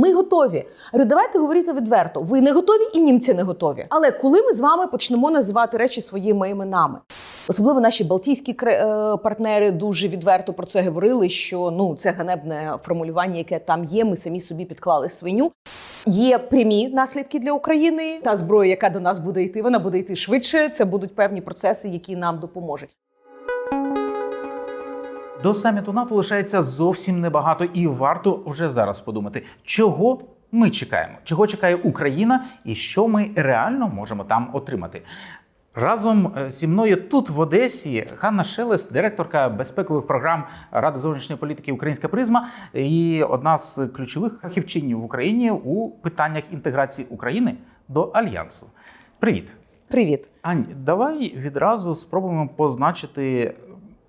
Ми готові. Говорю, давайте говорити відверто. Ви не готові, і німці не готові. Але коли ми з вами почнемо називати речі своїми іменами, особливо наші балтійські е, партнери дуже відверто про це говорили. Що ну це ганебне формулювання, яке там є. Ми самі собі підклали свиню. Є прямі наслідки для України. Та зброя, яка до нас буде йти, вона буде йти швидше. Це будуть певні процеси, які нам допоможуть. До саміту НАТО лишається зовсім небагато, і варто вже зараз подумати, чого ми чекаємо, чого чекає Україна, і що ми реально можемо там отримати. Разом е, зі мною тут в Одесі Ганна Шелест, директорка безпекових програм Ради зовнішньої політики Українська призма і одна з ключових фахівчинів в Україні у питаннях інтеграції України до альянсу. Привіт, Привіт. Ань. Давай відразу спробуємо позначити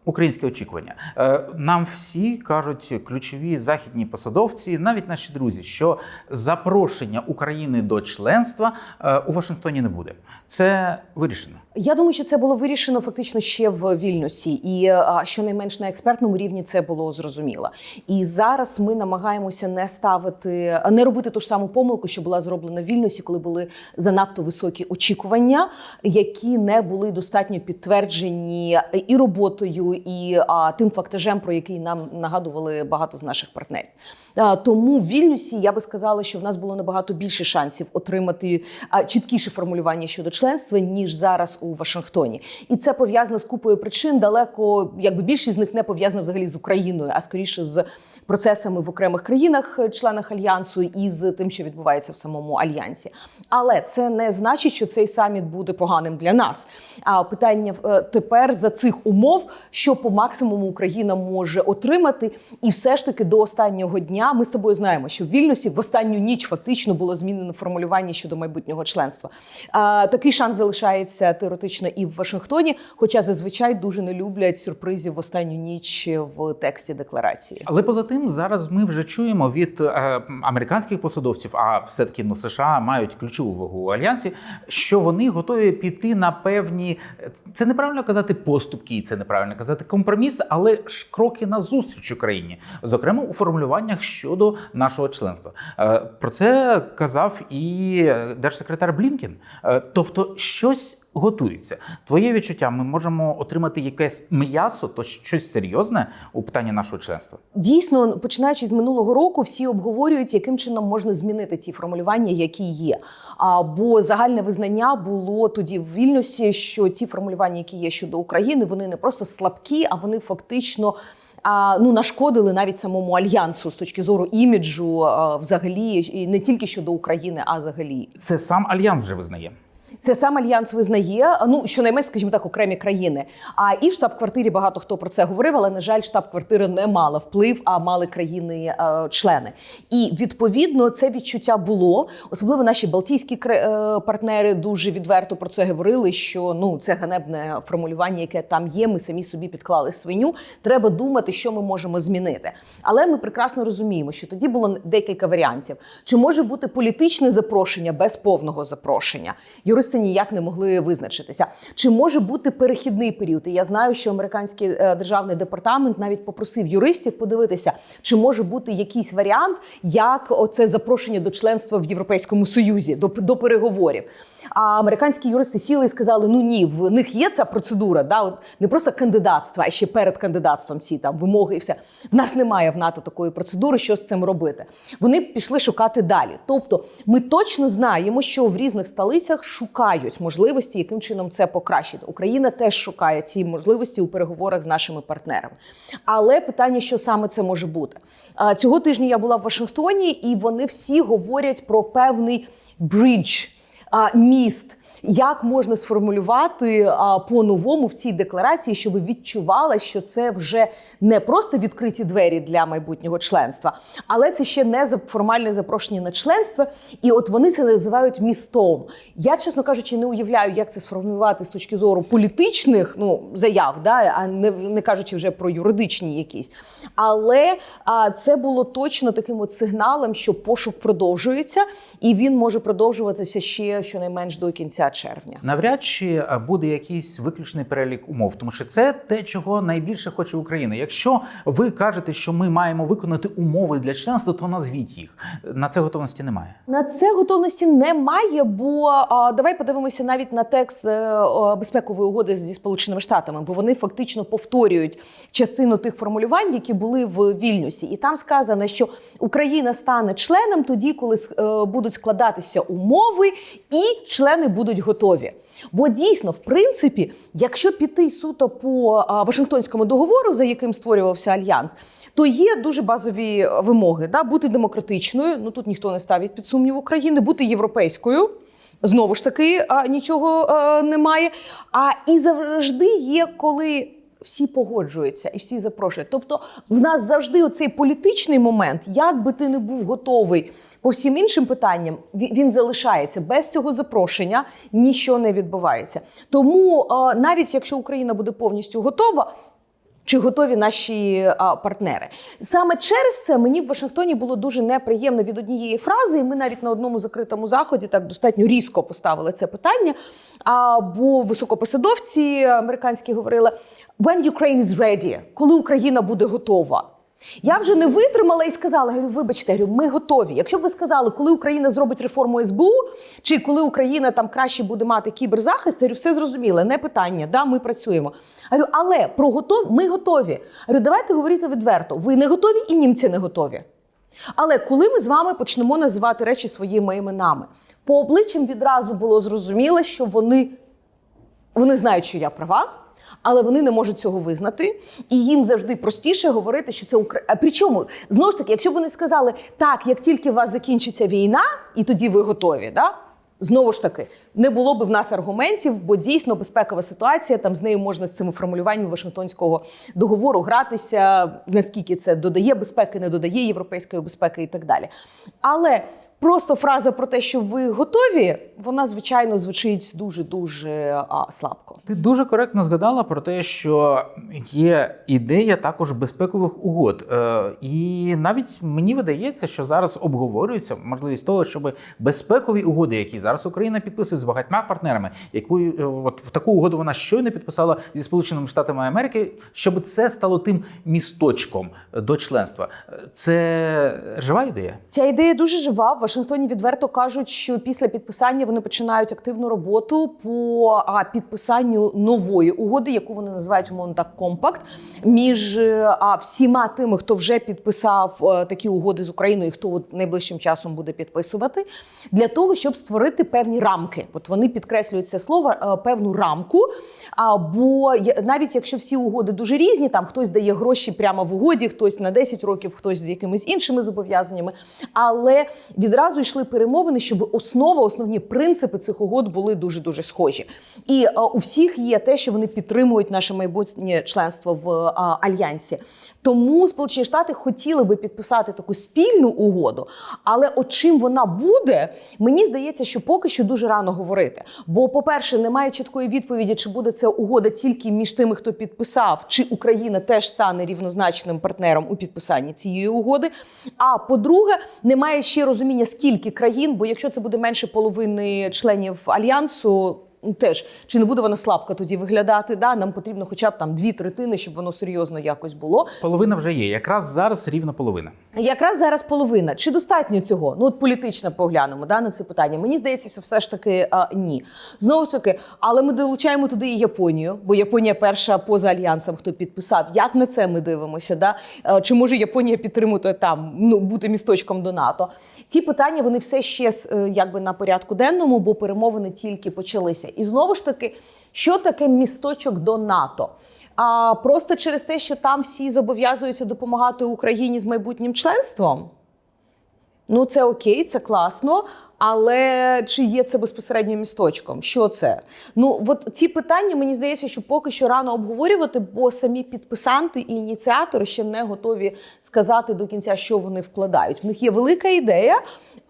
українське очікування. Е, Нам всі кажуть ключові західні посадовці, навіть наші друзі, що запрошення України до членства е, у Вашингтоні не буде. Це вирішено. Я думаю, що це було вирішено фактично ще в Вільнюсі, і а, щонайменш на експертному рівні це було зрозуміло. І зараз ми намагаємося не ставити, не робити ту ж саму помилку, що була зроблена в Вільнюсі, коли були занадто високі очікування, які не були достатньо підтверджені і роботою, і а, тим фактажем, про який нам нагадували багато з наших партнерів. А, Тому в Вільнюсі я би сказала, що в нас було набагато більше шансів отримати а, чіткіше формулювання щодо членства, ніж зараз у Вашингтоні. І це пов'язано з купою причин. Далеко якби більшість з них не пов'язана взагалі з Україною, а скоріше з процесами в окремих країнах, членах альянсу, і з тим, що відбувається в самому альянсі. Але це не значить, що цей саміт буде поганим для нас. А питання е, тепер за цих умов, що по максимуму Україна може отримати, і все ж таки до останнього дня ми з тобою знаємо, що в Вільнюсі в останню ніч фактично було змінено формулювання щодо майбутнього членства. А, такий шанс залишається теоретично і в Вашингтоні, хоча зазвичай дуже не люблять сюрпризів в останню ніч в тексті декларації. Але поза тим, зараз ми вже чуємо від е, американських посадовців, а все-таки ну, США мають ключову вагу у альянсі, що вони готові піти на певні це неправильно казати поступки, це неправильно казати компроміс, але ж кроки на зустріч Україні, зокрема у формулюваннях щодо нашого членства. Е, Про це казав і держсекретар Блінкен. Е, Тобто, щось. Готується твоє відчуття. Ми можемо отримати якесь м'ясо, то щось серйозне у питанні нашого членства. Дійсно, починаючи з минулого року, всі обговорюють, яким чином можна змінити ті формулювання, які є. А бо загальне визнання було тоді в Вільнюсі, що ті формулювання, які є щодо України, вони не просто слабкі, а вони фактично. А ну нашкодили навіть самому альянсу з точки зору іміджу, а, взагалі, і не тільки щодо України, а взагалі. Це сам альянс вже визнає. Це сам альянс визнає. Ну щонайменш, скажімо так, окремі країни. А і в штаб-квартирі багато хто про це говорив, але на жаль, штаб-квартира не мала вплив, а мали країни-члени. І відповідно це відчуття було. Особливо наші балтійські е, партнери дуже відверто про це говорили. Що ну це ганебне формулювання, яке там є. Ми самі собі підклали свиню. Треба думати, що ми можемо змінити. Але ми прекрасно розуміємо, що тоді було декілька варіантів. Чи може бути політичне запрошення без повного запрошення? Юристи ніяк не могли визначитися. Чи може бути перехідний період? І я знаю, що американський е, державний департамент навіть попросив юристів подивитися, чи може бути якийсь варіант, як оце запрошення до членства в Європейському Союзі до, до переговорів. А американські юристи сіли і сказали: ну ні, в них є ця процедура, да, от не просто кандидатство, а ще перед кандидатством ці там вимоги і все. В нас немає в НАТО такої процедури, що з цим робити. Вони пішли шукати далі. Тобто, ми точно знаємо, що в різних столицях шукають можливості, яким чином це покращити. Україна теж шукає ці можливості у переговорах з нашими партнерами. Але питання, що саме це може бути цього тижня. Я була в Вашингтоні, і вони всі говорять про певний бридж міст. Як можна сформулювати по-новому в цій декларації, щоб відчувала, що це вже не просто відкриті двері для майбутнього членства, але це ще не формальне запрошення на членство. І от вони це називають містом. Я, чесно кажучи, не уявляю, як це сформулювати з точки зору політичних ну, заяв, да, а не, не кажучи вже про юридичні якісь. Але а, це було точно таким от сигналом, що пошук продовжується, і він може продовжуватися ще щонайменш до кінця червня. Навряд чи буде якийсь виключний перелік умов, тому що це те, чого найбільше хоче Україна. Якщо ви кажете, що ми маємо виконати умови для членства, то назвіть їх. На це готовності немає. На це готовності немає, бо а, давай подивимося навіть на текст е, безпекової угоди зі Сполученими Штатами, бо вони фактично повторюють частину тих формулювань, які були в Вільнюсі, і там сказано, що Україна стане членом тоді, коли е, будуть складатися умови, і члени будуть готові. Бо дійсно, в принципі, якщо піти суто по Вашингтонському договору, за яким створювався альянс, то є дуже базові вимоги: да? бути демократичною. Ну тут ніхто не ставить під сумнів України, бути європейською. Знову ж таки, нічого немає. А і завжди є, коли всі погоджуються і всі запрошують. Тобто, в нас завжди оцей політичний момент, як би ти не був готовий по всім іншим питанням, він залишається без цього запрошення, нічого не відбувається. Тому навіть якщо Україна буде повністю готова. Чи готові наші партнери саме через це мені в Вашингтоні було дуже неприємно від однієї фрази, і ми навіть на одному закритому заході так достатньо різко поставили це питання. А, бо високопосадовці американські говорили: When Ukraine is ready, коли Україна буде готова. Я вже не витримала і сказала: говорю, вибачте, говорю, ми готові. Якщо б ви сказали, коли Україна зробить реформу СБУ, чи коли Україна там краще буде мати кіберзахист, говорю, все зрозуміло, не питання. Да, ми працюємо. Говорю, але про готов ми готові. Говорю, давайте говорити відверто. Ви не готові і німці не готові. Але коли ми з вами почнемо називати речі своїми іменами, по обличчям відразу було зрозуміло, що вони вони знають, що я права, але вони не можуть цього визнати, і їм завжди простіше говорити, що це Україна. Причому знову ж таки, якщо б вони сказали так, як тільки у вас закінчиться війна, і тоді ви готові, да? Знову ж таки, не було б в нас аргументів, бо дійсно безпекова ситуація. Там з нею можна з цими формулюваннями Вашингтонського договору гратися, наскільки це додає безпеки, не додає європейської безпеки і так далі. Але просто фраза про те, що ви готові, вона звичайно звучить дуже дуже слабко. Ти дуже коректно згадала про те, що є ідея також безпекових угод. Е, І навіть мені видається, що зараз обговорюється можливість того, щоб безпекові угоди, які зараз Україна підписує з багатьма партнерами, яку е, от в таку угоду вона щойно підписала зі Сполученими Штатами Америки, щоб це стало тим місточком до членства. Це жива ідея. Ця ідея дуже жива. Вашингтоні відверто кажуть, що після підписання вони починають активну роботу по підписанню нової угоди, яку вони називають умовно так компакт, між е, всіма тими, хто вже підписав е, такі угоди з Україною, і хто от найближчим часом буде підписувати, для того, щоб створити певні рамки. От вони підкреслюють це слово е, певну рамку. А бо навіть якщо всі угоди дуже різні, там хтось дає гроші прямо в угоді, хтось на 10 років, хтось з якимись іншими зобов'язаннями. Але відразу йшли перемовини, щоб основа, основні принципи цих угод були дуже дуже схожі. І е, у всіх є те, що вони підтримують наше майбутнє членство в е, альянсі. Тому Сполучені Штати хотіли би підписати таку спільну угоду, але от чим вона буде, мені здається, що поки що дуже рано говорити. Бо, по-перше, немає чіткої відповіді, чи буде це угода тільки між тими, хто підписав, чи Україна теж стане рівнозначним партнером у підписанні цієї угоди. А по-друге, немає ще розуміння, скільки країн, бо якщо це буде менше половини членів альянсу. ну, Теж чи не буде воно слабко тоді виглядати? Да? Нам потрібно хоча б там дві третини, щоб воно серйозно якось було. Половина вже є. Якраз зараз рівно половина. Якраз зараз половина. Чи достатньо цього? Ну от політично поглянемо да, на це питання. Мені здається, що все ж таки а, ні. Знову ж таки, але ми долучаємо туди і Японію, бо Японія перша поза альянсом, хто підписав. Як на це ми дивимося? Да? Е, Чи може Японія підтримувати там ну бути місточком до НАТО? Ці питання вони все ще е, якби на порядку денному, бо перемовини тільки почалися. І знову ж таки, що таке місточок до НАТО? А просто через те, що там всі зобов'язуються допомагати Україні з майбутнім членством. Ну, це окей, це класно. Але чи є це безпосередньо місточком? Що це? Ну, от ці питання мені здається, що поки що рано обговорювати, бо самі підписанти і ініціатори ще не готові сказати до кінця, що вони вкладають. В них є велика ідея,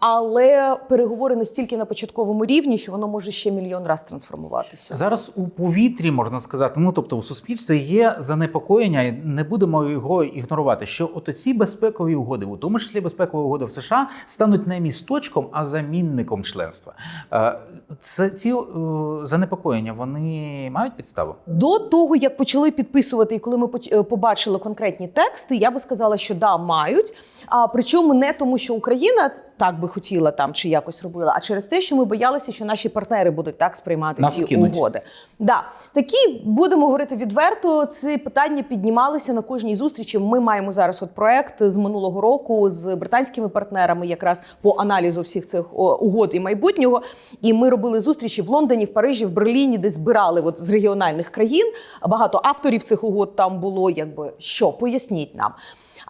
але переговори настільки на початковому рівні, що воно може ще мільйон раз трансформуватися. Зараз у повітрі можна сказати, ну тобто у суспільстві є занепокоєння, і не будемо його ігнорувати. Що от ці безпекові угоди, у тому числі безпекові угоди в США, стануть не місточком, а замінником членства. Е, Це ці е, занепокоєння вони мають підставу. До того як почали підписувати, і коли ми е, побачили конкретні тексти, я би сказала, що да, мають. А причому не тому, що Україна так би хотіла там чи якось робила, а через те, що ми боялися, що наші партнери будуть так сприймати Нас ці кинуть. угоди. Да, такі будемо говорити відверто. Ці питання піднімалися на кожній зустрічі. Ми маємо зараз от проект з минулого року з британськими партнерами, якраз по аналізу всіх цих угод і майбутнього. І ми робили зустрічі в Лондоні, в Парижі, в Берліні, де збирали от з регіональних країн. Багато авторів цих угод там було. Якби що поясніть нам.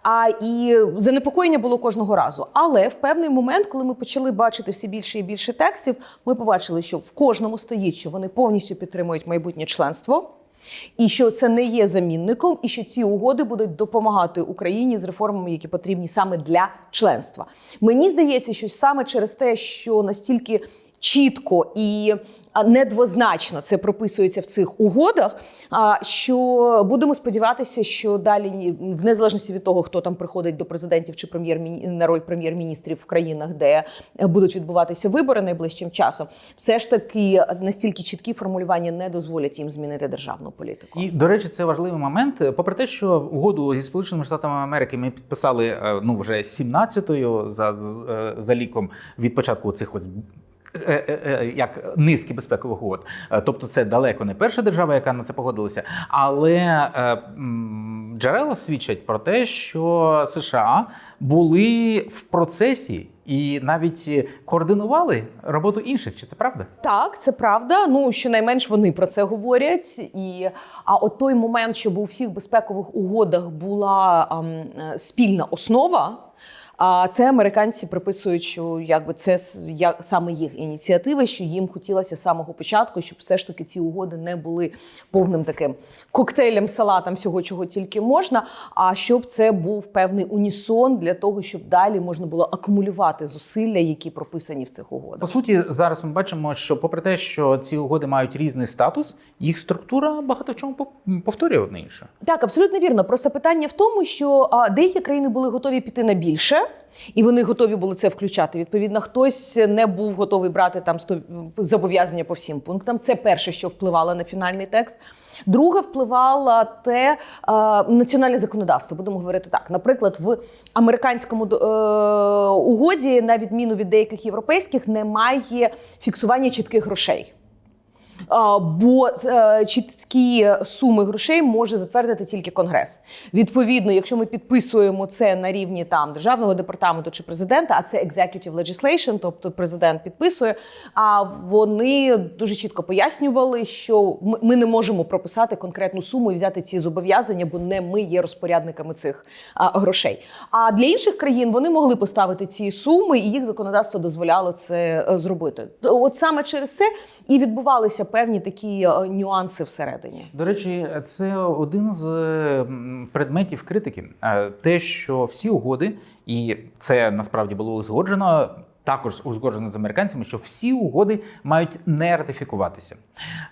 А і занепокоєння було кожного разу. Але в певний момент, коли ми почали бачити все більше і більше текстів, ми побачили, що в кожному стоїть, що вони повністю підтримують майбутнє членство. І що це не є замінником, і що ці угоди будуть допомагати Україні з реформами, які потрібні саме для членства. Мені здається, що саме через те, що настільки чітко і недвозначно це прописується в цих угодах. Що будемо сподіватися, що далі, в незалежності від того, хто там приходить до президентів чи прем'єр на роль прем'єр-міністрів в країнах, де будуть відбуватися вибори найближчим часом, все ж таки настільки чіткі формулювання не дозволять їм змінити державну політику. І до речі, це важливий момент. Попри те, що угоду зі Сполученими Штатами Америки ми підписали е, ну вже 17-ю за, е, за ліком від початку цих ось. Е, е, е, Як низки безпекових угод, тобто це далеко не перша держава, яка на це погодилася, але джерела свідчать про те, що США були в процесі і навіть координували роботу інших. Чи це правда? Так, це правда. Ну щонайменш вони про це говорять. І а от той момент, щоб у всіх безпекових угодах була ам, е, спільна основа. А це американці приписують, що якби це с- я- саме їх ініціатива, що їм хотілося з самого початку, щоб все ж таки ці угоди не були повним таким коктейлем, салатом всього, чого тільки можна. А щоб це був певний унісон для того, щоб далі можна було акумулювати зусилля, які прописані в цих угодах. По суті, зараз ми бачимо, що попри те, що ці угоди мають різний статус, їх структура багато в чому пов- повторює одне інше. Так, абсолютно вірно. Просто питання в тому, що деякі країни були готові піти на більше, і вони готові були це включати. Відповідно, хтось не був готовий брати там зобов'язання по всім пунктам. Це перше, що впливало на фінальний текст. Друге, впливало те а, національне законодавство. Будемо говорити так. Наприклад, в американському е, угоді, на відміну від деяких європейських, немає фіксування чітких грошей. Бо е, чіткі суми грошей може затвердити тільки конгрес. Відповідно, якщо ми підписуємо це на рівні там державного департаменту чи президента, а це executive legislation, тобто президент підписує. А вони дуже чітко пояснювали, що ми- ми не можемо прописати конкретну суму і взяти ці зобов'язання, бо не ми є розпорядниками цих грошей. А для інших країн вони могли поставити ці суми, і їх законодавство дозволяло це е, зробити. От саме через це і відбувалися певні такі е, нюанси всередині. До речі, це один з предметів критики. Е, Те, що всі угоди, і це насправді було узгоджено. Також узгоджено з американцями, що всі угоди мають не ратифікуватися.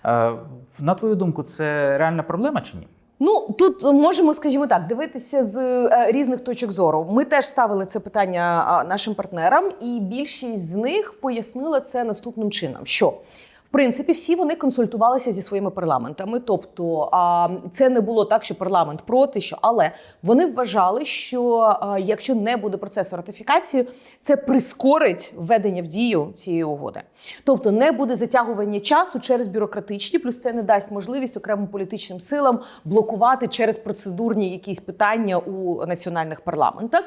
Е, На твою думку, це реальна проблема чи ні? Ну тут можемо, скажімо так, дивитися з е, різних точок зору. Ми теж ставили це питання нашим партнерам, і більшість з них пояснила це наступним чином: що принципі всі вони консультувалися зі своїми парламентами. Тобто, це не було так, що парламент проти, що але вони вважали, що якщо не буде процесу ратифікації, це прискорить введення в дію цієї угоди. Тобто не буде затягування часу через бюрократичні, плюс це не дасть можливість окремим політичним силам блокувати через процедурні якісь питання у національних парламентах.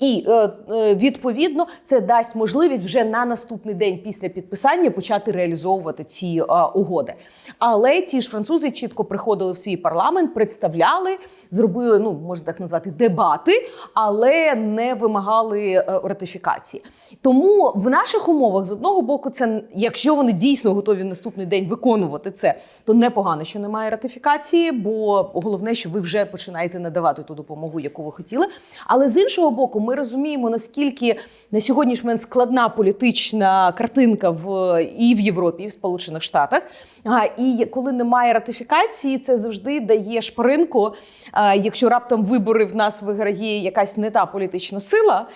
І е, е, відповідно це дасть можливість вже на наступний день після підписання почати реалізовувати ці е, угоди. Але ті ж французи чітко приходили в свій парламент, представляли, зробили, ну можна так назвати, дебати, але не вимагали е, ратифікації. Тому в наших умовах з одного боку, це якщо вони дійсно готові наступний день виконувати це, то непогано, що немає ратифікації, бо головне, що ви вже починаєте надавати ту допомогу, яку ви хотіли. Але з іншого боку, ми розуміємо, наскільки на сьогоднішній момент складна політична картинка в і в Європі, і в Сполучених Штатах. А, і коли немає ратифікації, це завжди дає шпаринку. Якщо раптом вибори в нас виграє якась не та політична сила,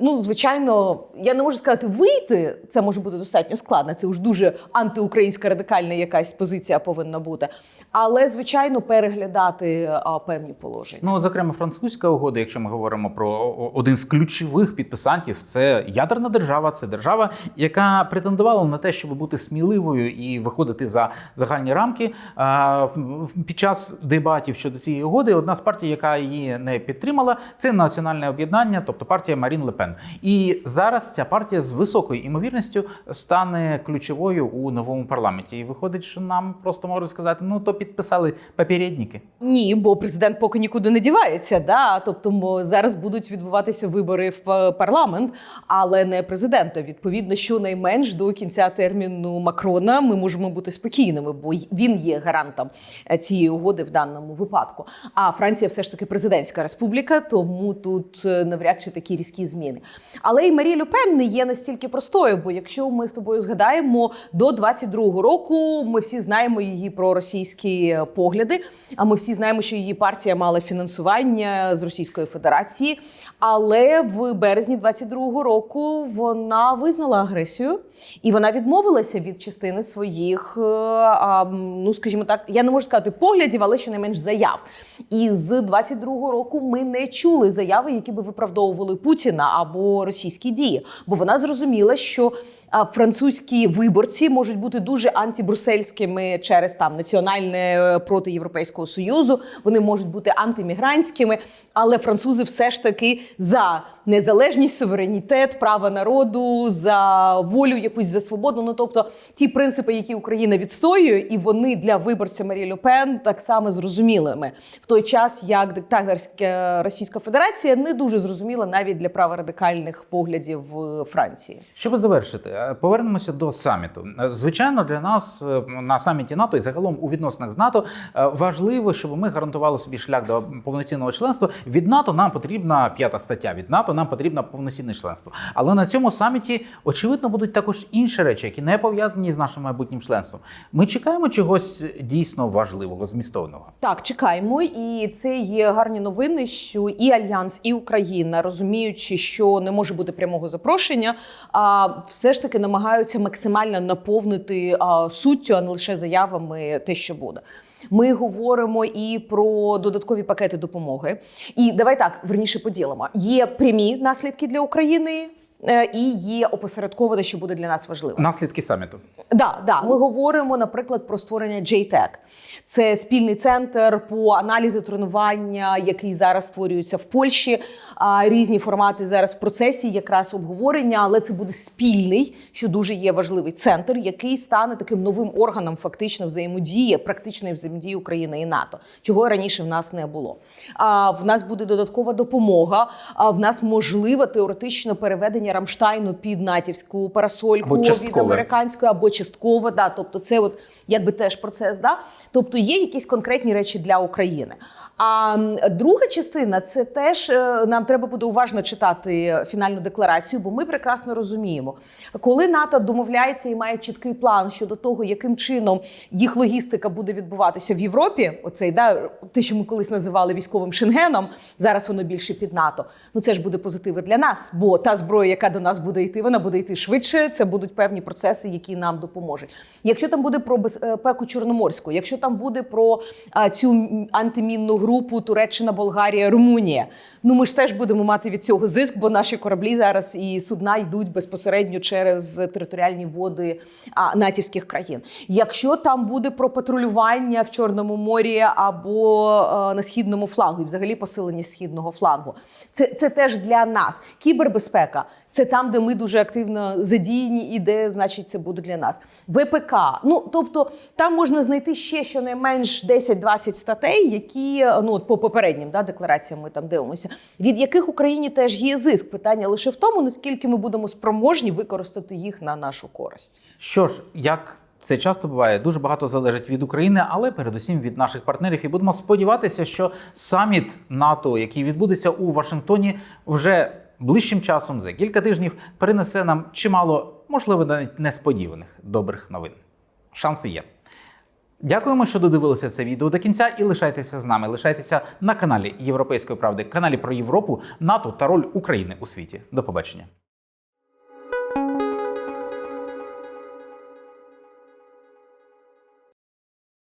ну звичайно, я не можу сказати вийти. Це може бути достатньо складно. Це ж дуже антиукраїнська радикальна якась позиція повинна бути. Але звичайно, переглядати певні положення. Ну, от, зокрема, французька угода, якщо ми говоримо про один з ключових підписантів, це ядерна держава, це держава, яка претендувала на те, щоб бути сміливою і виходити за загальні рамки. Під час дебатів щодо цієї угоди, одна з партій, яка її не підтримала, це національне об'єднання, тобто партія Марін Лепен. І зараз ця партія з високою імовірністю стане ключовою у новому парламенті. І виходить, що нам просто можуть сказати: ну то підписали попередники. Ні, бо президент поки нікуди не дівається. Да? Тобто зараз будуть відбуватися вибори в парламент, але не президента. Відповідно, щонайменш до кінця терміну Макрона ми можемо бути спокійними, бо він є гарантом е, цієї угоди в даному випадку. А Франція все ж таки президентська республіка, тому тут е, навряд чи такі різкі зміни. Але і Марі Люпен не є настільки простою, бо якщо ми з тобою згадаємо до 22-го року, ми всі знаємо її проросійські погляди. А ми всі знаємо, що її партія мала фінансування з Російської Федерації. Але в березні 22-го року вона визнала агресію. І вона відмовилася від частини своїх, е, ну скажімо так, я не можу сказати поглядів, але щонайменш заяв. І з 22-го року ми не чули заяви, які би виправдовували Путіна або російські дії. Бо вона зрозуміла, що французькі виборці можуть бути дуже антибрусельськими через там національне е, проти Європейського союзу. Вони можуть бути антимігрантськими, але французи все ж таки за незалежність, суверенітет, право народу, за волю якусь за свободу. Ну тобто ті принципи, які Україна відстоює, і вони для виборця Марі Люпен так само зрозумілими в той час, як диктаторська Російська Федерація не дуже зрозуміла навіть для праворадикальних поглядів в Франції. Щоб завершити, е, повернемося до саміту. Е, Звичайно, для нас е, на саміті НАТО і загалом у відносинах з НАТО е, важливо, щоб ми гарантували собі шлях до повноцінного членства. Від НАТО нам потрібна п'ята стаття. Від НАТО нам потрібно повноцінне членство. Але на цьому саміті очевидно будуть також інші речі, які не пов'язані з нашим майбутнім членством. Ми чекаємо чогось дійсно важливого, змістовного. Так, чекаємо, і це є гарні новини, що і альянс, і Україна, розуміючи, що не може бути прямого запрошення, а все ж таки намагаються максимально наповнити суттю, а не лише заявами, те, що буде. Ми говоримо і про додаткові пакети допомоги. І давай так верніше поділимо. Є прямі наслідки для України. Е, І є опосередковане, що буде для нас важливо. Наслідки саміту. Да, да. Ми говоримо, наприклад, про створення JTEC. Це спільний центр по аналізу тренування, який зараз створюється в Польщі. Різні формати зараз в процесі якраз обговорення, але це буде спільний, що дуже є важливий центр, який стане таким новим органом фактично взаємодії, практичної взаємодії України і НАТО, чого раніше в нас не було. А в нас буде додаткова допомога. А в нас можливе теоретично переведення Рамштайну під натівську парасольку Або від американської або частково. Да, тобто, це от якби теж процес. Да? Тобто є якісь конкретні речі для України. А друга частина це теж е, нам треба буде уважно читати фінальну декларацію, бо ми прекрасно розуміємо, коли НАТО домовляється і має чіткий план щодо того, яким чином їх логістика буде відбуватися в Європі. Оцей да те, що ми колись називали військовим шенгеном, зараз воно більше під НАТО. Ну це ж буде позитиви для нас, бо та зброя, яка до нас буде йти, вона буде йти швидше. Це будуть певні процеси, які нам допоможуть. Якщо там буде про безпеку Чорноморську, якщо там буде про цю антимінну групу Туреччина, Болгарія, Румунія. Ну ми ж теж будемо мати від цього зиск, бо наші кораблі зараз і судна йдуть безпосередньо через територіальні води натівських країн. Якщо там буде про патрулювання в Чорному морі або а, на східному флангу, і взагалі посилення східного флангу, це, це теж для нас. Кібербезпека Це там, де ми дуже активно задіяні, і де, значить, це буде для нас. ВПК. Ну тобто там можна знайти ще щонайменш 10-20 статей, які ну от по попереднім да, деклараціям ми там дивимося, від яких Україні теж є зиск. Питання лише в тому, наскільки ми будемо спроможні використати їх на нашу користь. Що ж, як це часто буває, дуже багато залежить від України, але передусім від наших партнерів. І будемо сподіватися, що саміт НАТО, який відбудеться у Вашингтоні, вже ближчим часом за кілька тижнів перенесе нам чимало, можливо, навіть несподіваних добрих новин. Шанси є. Дякуємо, що додивилися це відео до кінця, і лишайтеся з нами. Лишайтеся на каналі Європейської правди, каналі про Європу, НАТО та роль України у світі. До побачення.